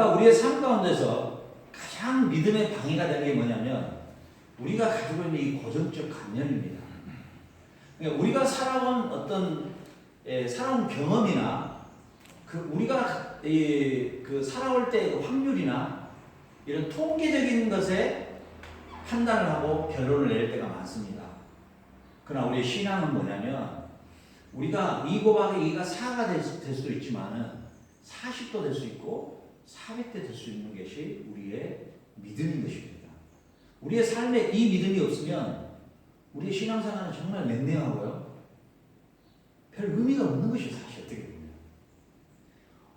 우리가 우리의 삶 가운데서 가장 믿음의 방해가 되는 게 뭐냐면 우리가 가지고 있는 이 고정적 관념입니다. 그러니까 우리가 살아온 어떤 에, 살아온 경험이나 그 우리가 이, 그 살아올 때의 그 확률이나 이런 통계적인 것에 판단을 하고 결론을 내릴 때가 많습니다. 그러나 우리의 신앙은 뭐냐면 우리가 2 곱하기 2가 4가 될, 수도 있지만은 40도 될 수 있고 400대 될수 있는 것이 우리의 믿음인 것입니다. 우리의 삶에 이 믿음이 없으면 우리의 신앙생활은 정말 냉랭하고요. 별 의미가 없는 것이 사실 어떻게 보면.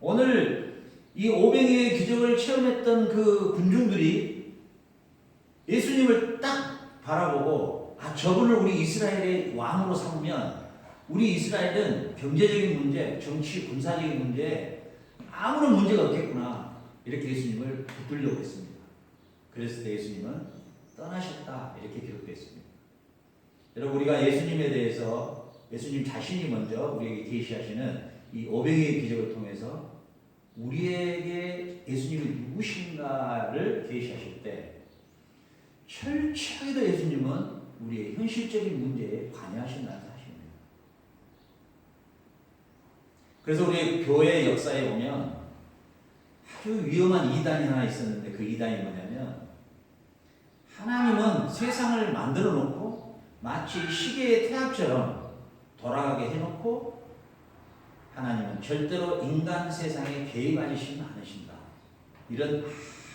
오늘 이 오병이의 기적을 체험했던 그 군중들이 예수님을 딱 바라보고 아 저분을 우리 이스라엘의 왕으로 삼으면 우리 이스라엘은 경제적인 문제, 정치, 군사적인 문제 아무런 문제가 없겠구나 이렇게 예수님을 붙들려고 했습니다. 그랬을 때 예수님은 떠나셨다 이렇게 기록되어 있습니다. 여러분 우리가 예수님에 대해서 예수님 자신이 먼저 우리에게 계시하시는 이 오병이의 기적을 통해서 우리에게 예수님이 누구신가를 계시하실 때 철저하게도 예수님은 우리의 현실적인 문제에 관여하신다는 사실입니다. 그래서 우리 교회 역사에 보면 아주 위험한 이단이 하나 있었는데 그 이단이 뭐냐면 하나님은 세상을 만들어 놓고 마치 시계의 태압처럼 돌아가게 해놓고 하나님은 절대로 인간 세상에 개입하시면 않으신다. 이런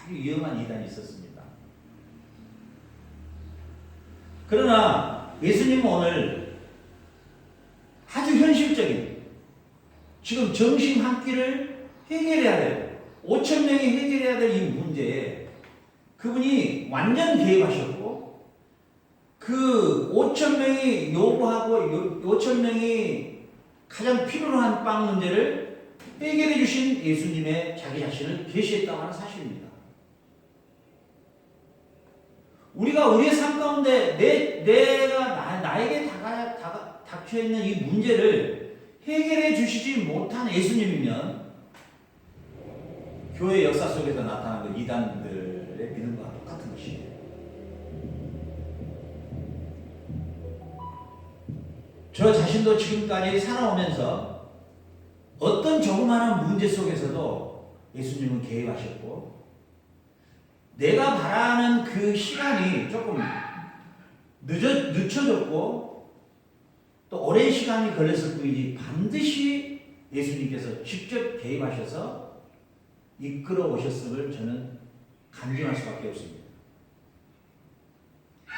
아주 위험한 이단이 있었습니다. 그러나 예수님은 오늘 아주 현실적인 지금 정신 한 끼를 해결해야 돼요. 5천 명이 해결해야 될 이 문제에 그분이 완전 개입하셨고 그 5천 명이 요구하고 5천 명이 가장 필요로 한 빵 문제를 해결해 주신 예수님의 자기 자신을 계시했다고 하는 사실입니다. 우리가 우리의 삶 가운데 내, 내가 나, 나에게 닥쳐 있는 이 문제를 해결해 주시지 못한 예수님이면 교회 역사 속에서 나타난 그 이단들의 믿음과 똑같은 것이에요. 저 자신도 지금까지 살아오면서 어떤 조그마한 문제 속에서도 예수님은 개입하셨고 내가 바라는 그 시간이 조금 늦어, 늦춰졌고 또 오랜 시간이 걸렸을 뿐이지 반드시 예수님께서 직접 개입하셔서 이끌어 오셨음을 저는 간증할 수밖에 없습니다.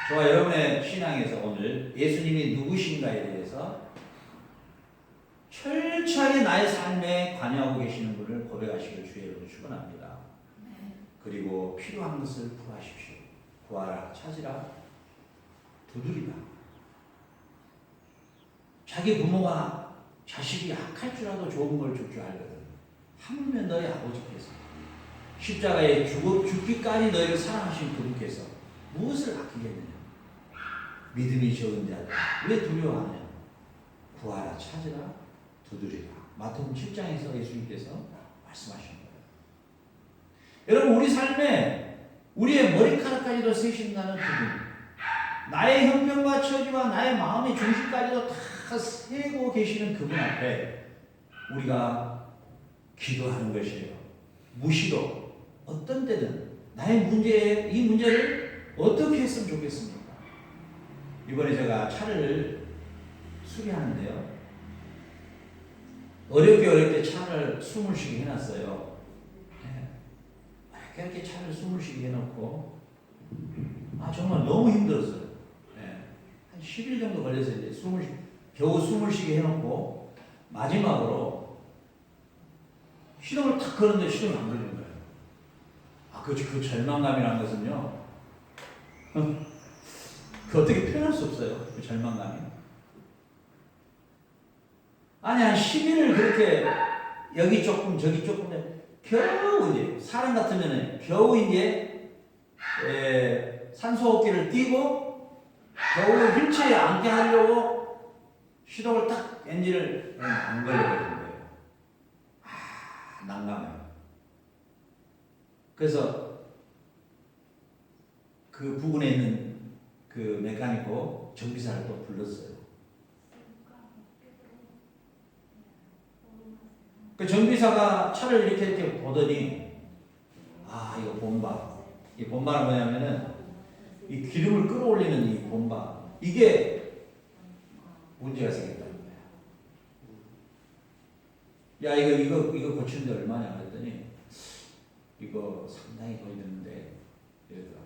저와 여러분의 신앙에서 오늘 예수님이 누구신가에 대해서 철저하게 나의 삶에 관여하고 계시는 분을 고백하시길 주의 이름으로 축원합니다. 그리고 필요한 것을 구하십시오. 구하라, 찾으라, 두드리라. 자기 부모가 자식이 약할 줄알도 좋은 걸 줄 줄 알거든. 하물며 너희 아버지께서 십자가에 죽, 죽기까지 너희를 사랑하신 그분께서 무엇을 아끼겠느냐? 믿음이 적은 자들 왜 두려워하느냐? 구하라, 찾으라, 두드리라. 마태복음 7장에서 예수님께서 말씀하신 거예요. 여러분 우리 삶에 우리의 머리카락까지도 세신다는 그분 나의 형편과 처지와 나의 마음의 중심까지도 다 세고 계시는 그분 앞에 우리가 기도하는 것이에요. 무시로 어떤 때든 나의 문제에 이 문제를 어떻게 했으면 좋겠습니까? 이번에 제가 차를 수리하는데요. 어렵게 어렵게 차를 숨을 쉬게 해놨어요. 네. 이렇게 차를 숨을 쉬게 해놓고 아 정말 너무 힘들었어요. 네. 한 10일 정도 걸려서 이제 숨을 쉬- 겨우 숨을 쉬게 해놓고 마지막으로 시동을 탁 거는데 시동이 안 걸리는 거예요. 아, 그, 그 절망감이라는 것은요. 그 어떻게 표현할 수 없어요. 그 절망감이. 아니, 한 10일을 그렇게 여기 조금 저기 조금 해. 겨우 이제 사람 같으면 겨우 이제 에, 산소 호흡기를 띄고 겨우 휠체어에 앉게 하려고 시동을 딱 엔진을 안. 아, 난감해요. 그래서 그 부근에 있는 그 메카니코 정비사를 또 불렀어요. 그 정비사가 차를 이렇게 이렇게 보더니 아 이거 본바 이 본바는 뭐냐면은 이 기름을 끌어올리는 이 본바 이게 문제가 생겼다는 거 야. 야 이거 이거 이거 고치는데 얼마냐 그랬더니 이거 상당히 걸리는데 이러더라.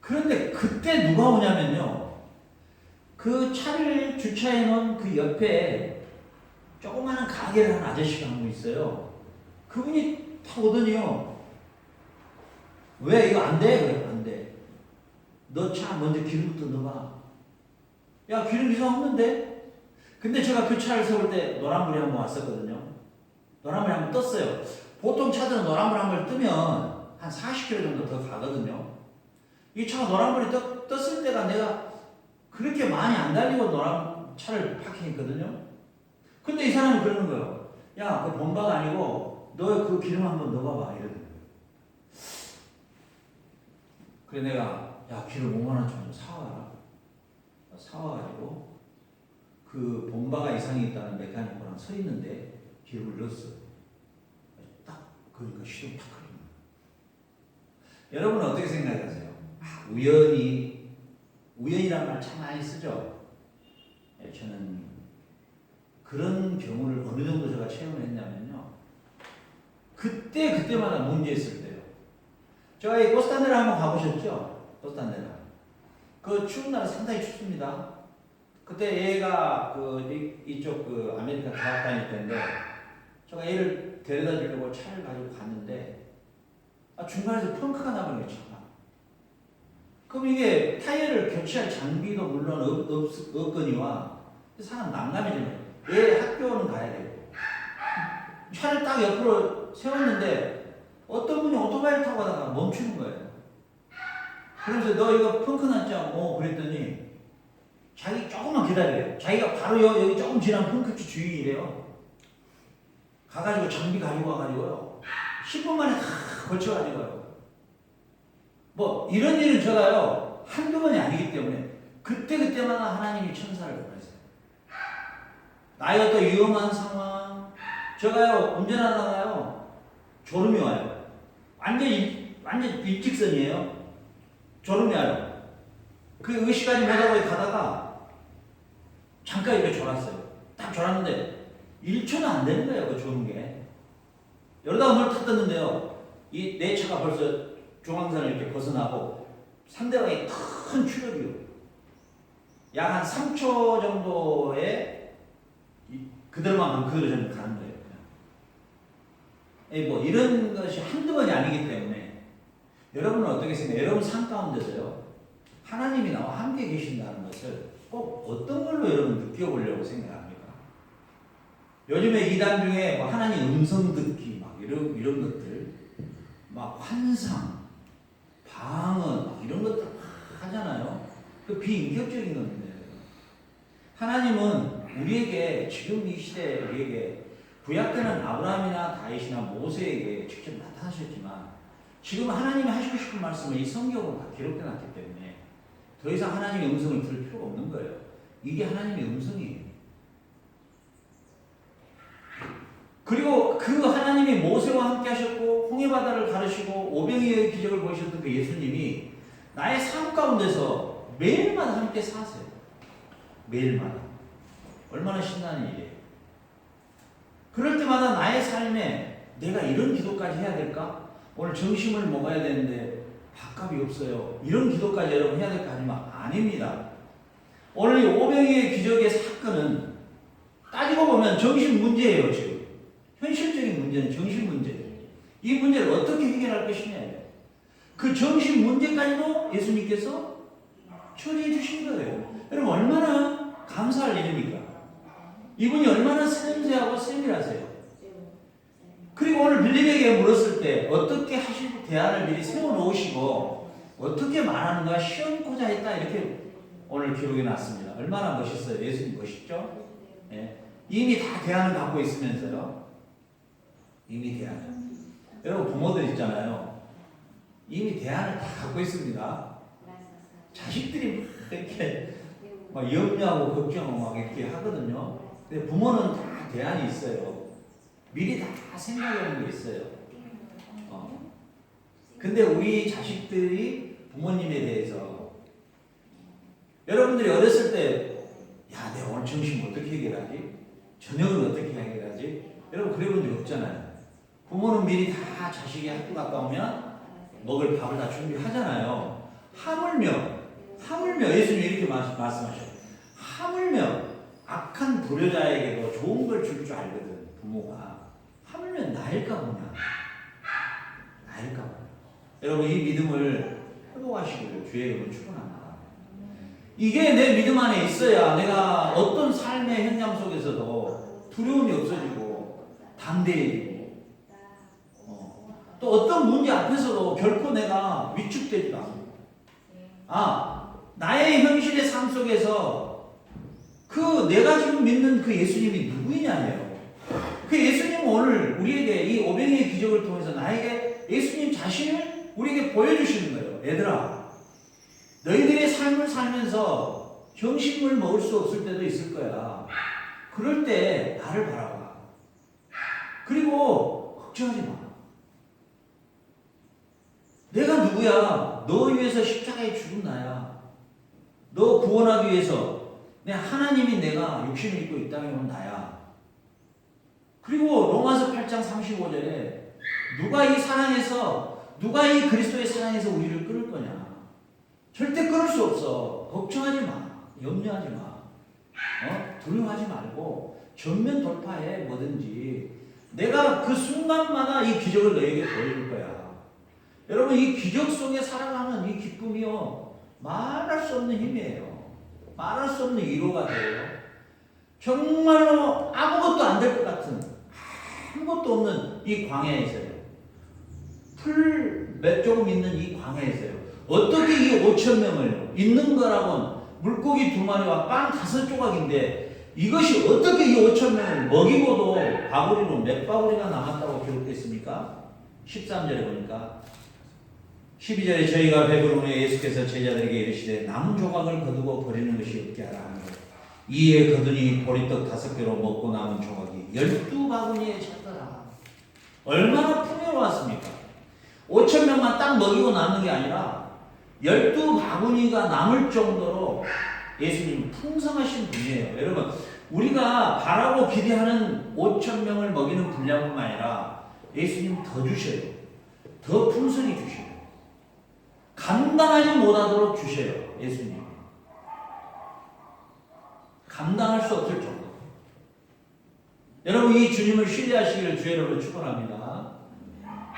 그런데 그때 누가 오냐면요. 그 차를 주차해 놓은 그 옆에 조그마한 가게를 한 아저씨가 한 분 있어요. 그분이 타 오더니요. 왜 이거 안 돼? 그래 안 돼. 너 차 먼저 기름부터 넣어봐. 야 기름 이상 없는데? 근데 제가 그 차를 세울 때 노란불이 한 번 왔었거든요. 노란불이 한 번 떴어요. 보통 차들은 노란불 한 번 뜨면 한 40km 정도 더 가거든요. 이 차가 노란불이 떴, 떴을 때가 내가 그렇게 많이 안 달리고 노란 차를 파킹했거든요. 근데 이 사람이 그러는 거예요. 야, 그 본바가 아니고 너 그 기름 한번 넣어봐봐 이러는 거예요. 그래 내가 야 기름 5만 원좀 좀 사와라. 사와가지고 그 본바가 이상이 있다는 메카니코랑 서 있는데 기름을 넣었어. 딱 그러니까 시동 탁 거예요. 여러분은 어떻게 생각하세요? 아, 우연히 우연이란 말 참 많이 쓰죠. 예, 저는 그런 경우를 어느 정도 제가 체험을 했냐면요. 그때 그때마다 문제 있을 때요. 제가 이 코스탄데라 한번 가보셨죠? 코스탄데라. 그 추운 날 상당히 춥습니다. 그때 얘가 그 이- 이쪽 그 아메리카 대학 다닐 때인데 제가 얘를 데려다 주려고 차를 가지고 갔는데 아, 중간에서 펑크가 나버린 거예요, 차가. 그럼 이게 타이어를 교체할 장비도 물론 없, 없, 없거니와 사람 난감해지는 거예요. 얘 학교는 가야 되고 차를 딱 옆으로 세웠는데 어떤 분이 오토바이를 타고 가다가 멈추는 거예요. 그래서 너 이거 펑크 났지? 어 그랬더니 자기 조금만 기다려요. 자기가 바로 여, 여기 조금 지나면 펑크치 주의래요. 가가지고 장비 가지고 와가지고요. 10분 만에 다 걸쳐가지고요. 뭐 이런 일은 제가요 한두 번이 아니기 때문에 그때그때마다 하나님이 천사를 보내세요. 나의 어떤 위험한 상황 제가요 운전하다가요 졸음이 와요. 완전 일, 완전 일직선이에요. 졸음이 와요. 그 의식까지 못하고 가다가 잠깐 이렇게 졸았어요. 딱 졸았는데 1초는 안 되는 거예요. 그 졸은 게. 이러다가 뭘 탔었는데요. 이 내 차가 벌써 중앙선을 이렇게 벗어나고 상대방이 큰 추력이요. 약 한 3초 정도의 이- 그대로만 그대로 저는 가는 거예요. 그냥. 예, 뭐 이런 것이 한두 번이 아니기 때문에 여러분은 생각해요? 여러분 삶 가운데서요. 하나님이 나와 함께 계신다는 것을 꼭 어떤 걸로 여러분 느껴보려고 생각합니까? 요즘에 이단 중에 뭐 하나님 음성 듣기 막 이런 이런 것들 막 환상, 방언 막 이런 것들 막 하잖아요. 그 비인격적인 건데 하나님은 우리에게 지금 이 시대 우리에게 구약 때는 아브라함이나 다윗이나 모세에게 직접 나타나셨지만 지금 하나님이 하시고 싶은 말씀을 이 성경으로 다 기록돼 놨기 때문에 더 이상 하나님의 음성을 들을 필요가 없는 거예요. 이게 하나님의 음성이에요. 그리고 그 하나님이 모세와 함께 하셨고 홍해 바다를 가르시고 오병이의 기적을 보이셨던 그 예수님이 나의 삶 가운데서 매일마다 함께 사세요. 매일마다. 얼마나 신나는 일이에요. 그럴 때마다 나의 삶에 내가 이런 기도까지 해야 될까? 오늘 점심을 먹어야 되는데 밥값이 없어요. 이런 기도까지 여러분 해야 될까 하지만 아닙니다. 오늘 이 오병이의 기적의 사건은 따지고 보면 정신 문제예요, 지금. 현실적인 문제는 정신 문제예요. 이 문제를 어떻게 해결할 것이냐. 그 정신 문제까지도 예수님께서 처리해 주신 거예요. 여러분, 얼마나 감사할 일입니까? 이분이 얼마나 섬세하고 세밀하세요. 그리고 오늘 빌립에게 물었을 때 어떻게 하실 대안을 미리 세워놓으시고 어떻게 말하는가 시험고자 했다 이렇게 오늘 기록해 놨습니다. 얼마나 멋있어요. 예수님 멋있죠? 예. 이미 다 대안을 갖고 있으면서요. 이미 대안. 여러분 부모들 있잖아요. 이미 대안을 다 갖고 있습니다. 자식들이 막 이렇게 막 염려하고 걱정하고 막 이렇게 하거든요. 근데 부모는 다 대안이 있어요. 미리 다 놓은 게 있어요. 어. 근데 우리 자식들이 부모님에 대해서 여러분들이 어렸을 때, 야, 내가 오늘 점심 어떻게 해결하지? 저녁은 어떻게 해결하지? 여러분 그래 본 적 없잖아요. 부모는 미리 다 자식이 학교 갔다 오면 먹을 밥을 다 준비하잖아요. 하물며, 하물며 예수님 이렇게 말- 말씀하셔요. 하물며 악한 불효자에게도 좋은 걸 줄 줄 알거든 부모가. 하물며 나일까 보냐? 나일까 보냐? 여러분 이 믿음을 회복하시기를 주의 이름으로 축원합니다. 이게 내 믿음 안에 있어야 내가 어떤 삶의 현장 속에서도 두려움이 없어지고 담대해지고 어, 또 어떤 문제 앞에서도 결코 내가 위축되지도 않고 아 나의 현실의 삶 속에서 그 내가 지금 믿는 그 예수님이 누구이냐예요. 그 예수님은 오늘 우리에게 이 오병이의 기적을 통해서 나에게 예수님 자신을 우리에게 보여주시는 거예요. 얘들아, 너희들의 삶을 살면서 정신을 먹을 수 없을 때도 있을 거야. 그럴 때 나를 바라봐. 그리고 걱정하지 마. 내가 누구야? 너 위해서 십자가에 죽은 나야. 너 구원하기 위해서 내 하나님이 내가 육신을 입고 이 땅에 온 나야. 그리고 로마서 8장 35절에 누가 이 사랑에서 누가 이 그리스도의 사랑에서 우리를 끌을 거냐? 절대 끌을 수 없어. 걱정하지 마. 염려하지 마. 어? 두려워하지 말고 전면 돌파해 뭐든지 내가 그 순간마다 이 기적을 너에게 보여줄 거야. 여러분 이 기적 속에 살아가는 이 기쁨이요 말할 수 없는 힘이에요. 말할 수 없는 위로가 돼요. 정말로 아무것도 안 될 것 같은 아무것도 없는 이 광야에서요. 풀 몇 조금 있는 이 광야에서요. 어떻게 이 5천 명을 있는 거라곤 물고기 두 마리와 빵 다섯 조각인데 이것이 어떻게 이 5천 명을 먹이고도 바구리로 몇 바구리가 남았다고 기록되어 있습니까? 13절에 보니까 12절에 저희가 배부르니 예수께서 제자들에게 이르시되 남은 조각을 거두고 버리는 것이 없게 하라 것. 이에 거두니 보리떡 다섯 개로 먹고 남은 조각이 열두 바구니에. 얼마나 풍요로웠습니까? 5천 명만 딱 먹이고 남는 게 아니라 열두 바구니가 남을 정도로 예수님 풍성하신 분이에요. 여러분, 우리가 바라고 기대하는 5천 명을 먹이는 분량뿐만 아니라 예수님 더 주셔요. 더 풍성히 주셔요. 감당하지 못하도록 주셔요. 예수님. 감당할 수 없을 정도. 여러분 이 주님을 신뢰하시기를 주의 이름으로 축원합니다.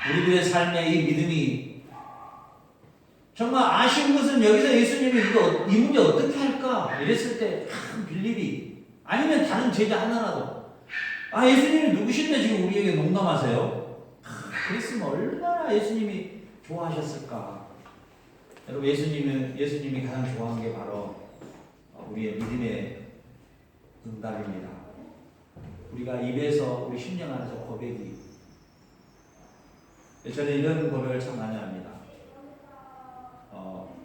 우리들의 삶에 이 믿음이 정말 아쉬운 것은 여기서 예수님이 이거 이 문제 어떻게 할까 이랬을 때참 빌립이 아니면 다른 제자 하나라도 아 예수님이 누구신데 지금 우리에게 농담하세요? 아, 그랬으면 얼마나 예수님이 좋아하셨을까. 여러분 예수님은 예수님이 가장 좋아하는 게 바로 우리의 믿음의 응답입니다. 우리가 입에서 우리 심령 안에서 고백이 저는 이런 고백을 참 많이 합니다. 어,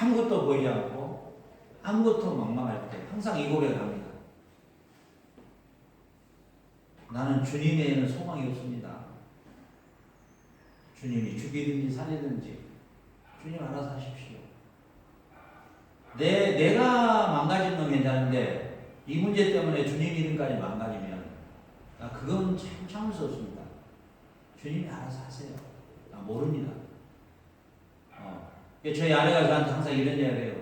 아무것도 보이지 않고 아무것도 막막할 때 항상 이 고백을 합니다. 나는 주님 에는 소망이 없습니다. 주님이 죽이든지 살리든지 주님 알아서 하십시오. 내, 내가 망가진 건 괜찮은데 이 문제 때문에 주님 이름까지 망가지면 아, 그건 참 참을 수 없습니다. 주님이 알아서 하세요. 나 모릅니다. 어. 저희 아내가 저한테 항상 이런 이야기를 해요.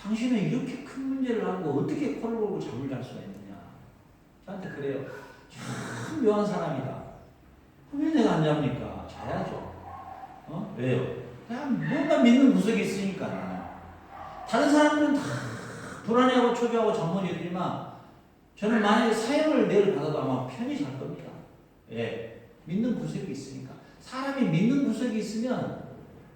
당신은 이렇게 큰 문제를 하고 어떻게 코를 골고 잠을 잘 수가 있느냐. 저한테 그래요. 참 묘한 사람이다. 왜 내가 안 잡니까? 자야죠. 어? 왜요? 그냥 뭔가 믿는 구석이 있으니까. 다른 사람들은 다 불안해하고 초조하고 이루지만 저는 만약에 사형을 내일 받아도 아마 편히 잘 겁니다. 예. 믿는 구석이 있으니까. 사람이 믿는 구석이 있으면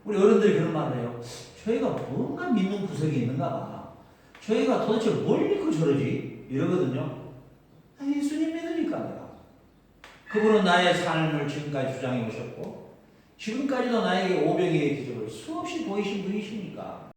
우리 어른들이 그런 말을 해요. 저희가 뭔가 믿는 구석이 있는가 봐. 저희가 도대체 뭘 믿고 저러지? 이러거든요. 아, 예수님 믿으니까 내가. 그분은 나의 삶을 지금까지 주장해 오셨고 지금까지도 나에게 오병이의 기적을 수없이 보이신 분이시니까